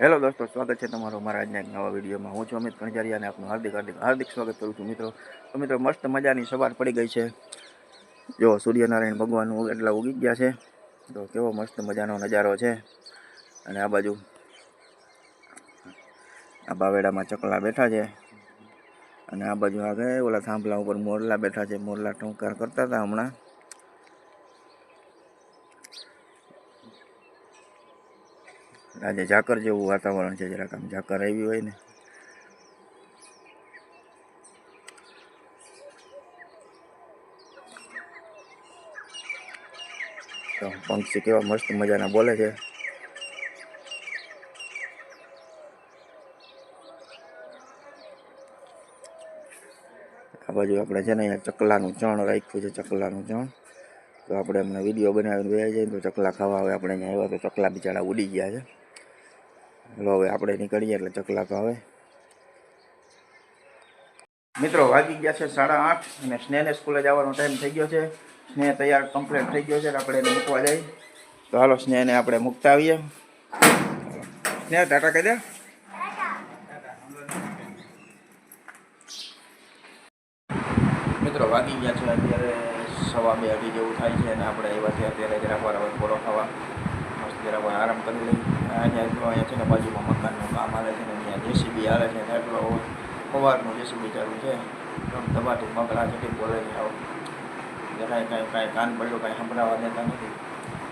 Hello દોસ્તો, સ્વાગત છે તમારું મારા આજના એક નવા વિડીયોમાં. હું છું અમિત કણજારિયા અને આપનું હાર્દિક હાર્દિક હાર્દિક સ્વાગત કરું છું મિત્રો. તો મિત્રો, મસ્ત મજાની સવાર પડી ગઈ છે. જો સૂર્યનારાયણ ભગવાન એટલા ઉગી ગયા છે. તો કેવો મસ્ત મજાનો નજારો છે. અને આ બાજુ આ બાવેડામાં ચકલા બેઠા છે. અને આ બાજુ આગળ ઓલા થાંભલા ઉપર મોરલા બેઠા છે. મોરલા ટંકાર કરતા હતા હમણાં. આજે ઝાકર જેવું વાતાવરણ છે, જરાક આમ ઝાકર આવી હોય ને. પંક્ષી કેવા મસ્ત મજાના બોલે છે. આ બાજુ આપણે છે ને અહીંયા ચકલાનું ચણ રાખ્યું છે, ચકલાનું ચણ. તો આપણે હમણાં વીડિયો બનાવીને વયા જઈએ તો ચકલા ખાવા આવે, આપણે અહીંયા આવ્યા તો ચકલા બિચારા ઉડી ગયા છે. હલો હવે આપણે નીકળીએ એટલે ચકલા તો આવે. મિત્રો, વાગી ગયા છે સાડા આઠ અને સ્નેહને સ્કૂલે જવાનો ટાઈમ થઈ ગયો છે. સ્નેહ તૈયાર કમ્પ્લીટ થઈ ગયો છે આપણે એને મૂકવા જઈએ. તો હાલો, સ્નેહને આપણે મૂકતા આવીએ સ્નેહ, ટાટા કહી દે. મિત્રો, વાગી ગયા છે અત્યારે સવા બે અઢી જેવું થાય છે અને આપણે એવા છે અત્યારે જરાક વાર પોરો ખાવા મસ્ત જરાક આરામ કરી લઈ અહીંયા જો છે બાજુમાં મકાનનું કામ આવે છે ને અહીંયા જેસીબી હાલે છે ને એટલો સવારનું જેસીબી ચાલુ છે. આમ ધબાટી મગળા ચટી બોલે છે, આવો. જરાય કાંઈ કાંઈ કાન પડ્યું, કાંઈ સંભળાવા દેતા નથી.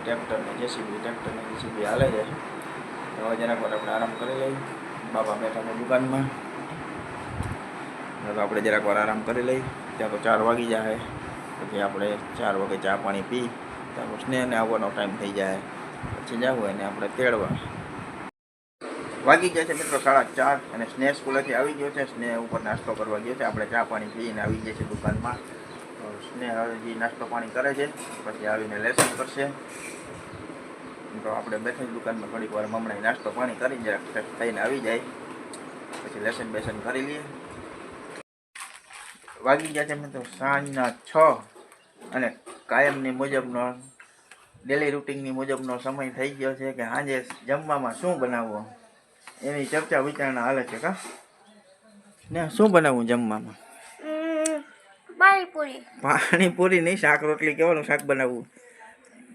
ટ્રેક્ટરને જેસીબી ટ્રેક્ટરને જેસીબી હાલે છે. હવે જરાક વાર આપણે આરામ કરી લઈએ. બાબા બેઠા દુકાનમાં. આપણે જરાક વાર આરામ કરી લઈએ. ત્યાં તો ચાર વાગી જાય પછી આપણે ચાર વાગે ચા પાણી પી, ત્યાં સ્નેહને આવવાનો ટાઈમ થઈ જાય પછી જવું હોય ને આપણે તેડવા. વાગી ગયા છે મિત્રો સાડા ચાર અને સ્નેહ સ્કૂલેથી આવી ગયો છે. સ્નેહ ઉપર નાસ્તો કરવા ગયો છે. આપણે ચા પાણી પીને આવી ગયા છે દુકાનમાં. સ્નેહ હજી નાસ્તો પાણી કરે છે. પછી આવીને લેસન કરશે. તો આપણે બેઠી દુકાનમાં થોડીક વાર હમણાં નાસ્તો પાણી કરી જાય ફ્રેશ થઈને આવી જાય. પછી લેસન બેસન કરી લઈએ. વાગી ગયા છે મિત્રો સાંજના છ અને કાયમની મુજબનો ડેલી રૂટિનની મુજબનો સમય થઈ ગયો છે કે સાંજે જમવામાં શું બનાવવો? એની ચર્ચા વિચારણા હાલે છે કા? ને શું બનાવવું જમવામાં? પાણીપુરી. પાણીપુરી નહીં શાક રોટલી કેવાનું શાક બનાવવું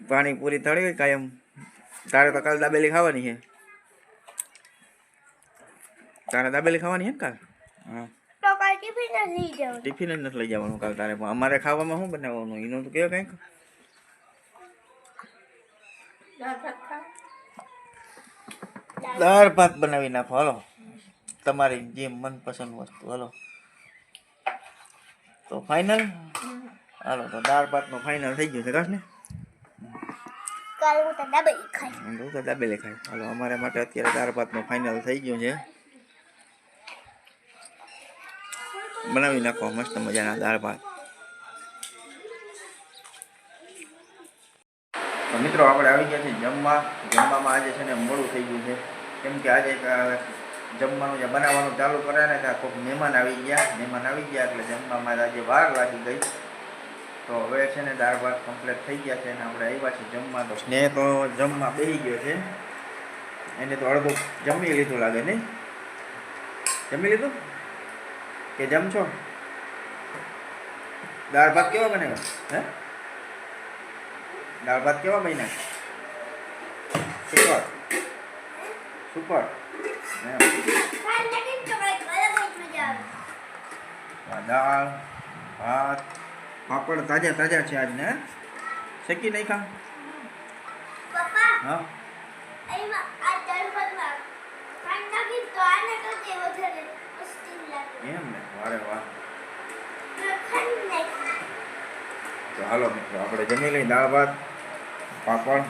પાણીપુરી તળી હોય કાયમ. તારે તો કાલ દાબેલી ખાવાની છે. તારે દાબેલી ખાવાની છે ને કાલ? હા. ટિફિન જ નથી લઈ જવાનું કાલ તારે. પણ અમારે ખાવામાં શું બનાવવાનું? એનું તો કેવું કંઈક? દાળ ભાત બનાવી નાખો હાલો. તમારી જે મનપસંદ વસ્તુ હાલો. તો ફાઇનલ હાલો તો દાળ ભાતનું ફાઇનલ થઈ ગયું છે કાશ ને હું તો દાબેલે ખાય હાલો અમારા માટે અત્યારે દાળ ભાતનું ફાઇનલ થઈ ગયું છે. બનાવી નાખો મસ્ત મજાના દાળ ભાત. તો મિત્રો આપણે આવી ગયા છે જમવા. જમવામાં આજે છે ને મોડું થઈ ગયું છે. કેમ કે આજે જમવાનું જે બનાવવાનું ચાલુ કરે ને, ત્યાં કોઈક મહેમાન આવી ગયા. મહેમાન આવી ગયા એટલે જમવામાં આજે વાર લાગી ગઈ. તો હવે છે ને દાળ ભાત કમ્પ્લીટ થઈ ગયા છે અને આપણે આવ્યા છે જમવા. તો સ્નેહ તો જમવા બેસી ગયો છે. એને તો અડધું જમી લીધું લાગે નહીં. જમી લીધું? કે જમશો? દાળ ભાત કેવા બને હે? દાળ ભાત કેવા બન્યા સુપર. સુપર. એમ. કાલ નથી તો કાંઈક અલગ જ મજા આવે આ દાળ, ભાત, પાપડ તાજા તાજા છે આજને, હે? શેકી નહીં ખા પપ્પા હા. એમાં આ દળપતમાં ખાંડ નાખી તો આને કરતે વધારે મસ્તી લાગે એમ ને, વારે વાહ. તો ખાંડ નાખી તો હાલો મિત્રો, આપણે જમી લઈ દાળ ભાત પાપડ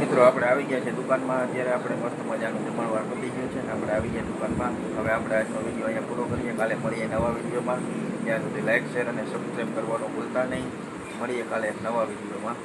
મિત્રો, આપણે આવી ગયા છે દુકાનમાં. અત્યારે આપણે મસ્ત મજાનું જમણવાર પતી ગયું છે ને આપણે આવી ગયા દુકાનમાં. હવે આપણે આજનો વીડિયો અહીંયા પૂરો કરીએ. કાલે મળીએ નવા વિડીયોમાં. ત્યાં સુધી લાઇક શેર અને સબસ્ક્રાઈબ કરવાનું ભૂલતા નહીં. મળીએ કાલે નવા વિડીયોમાં.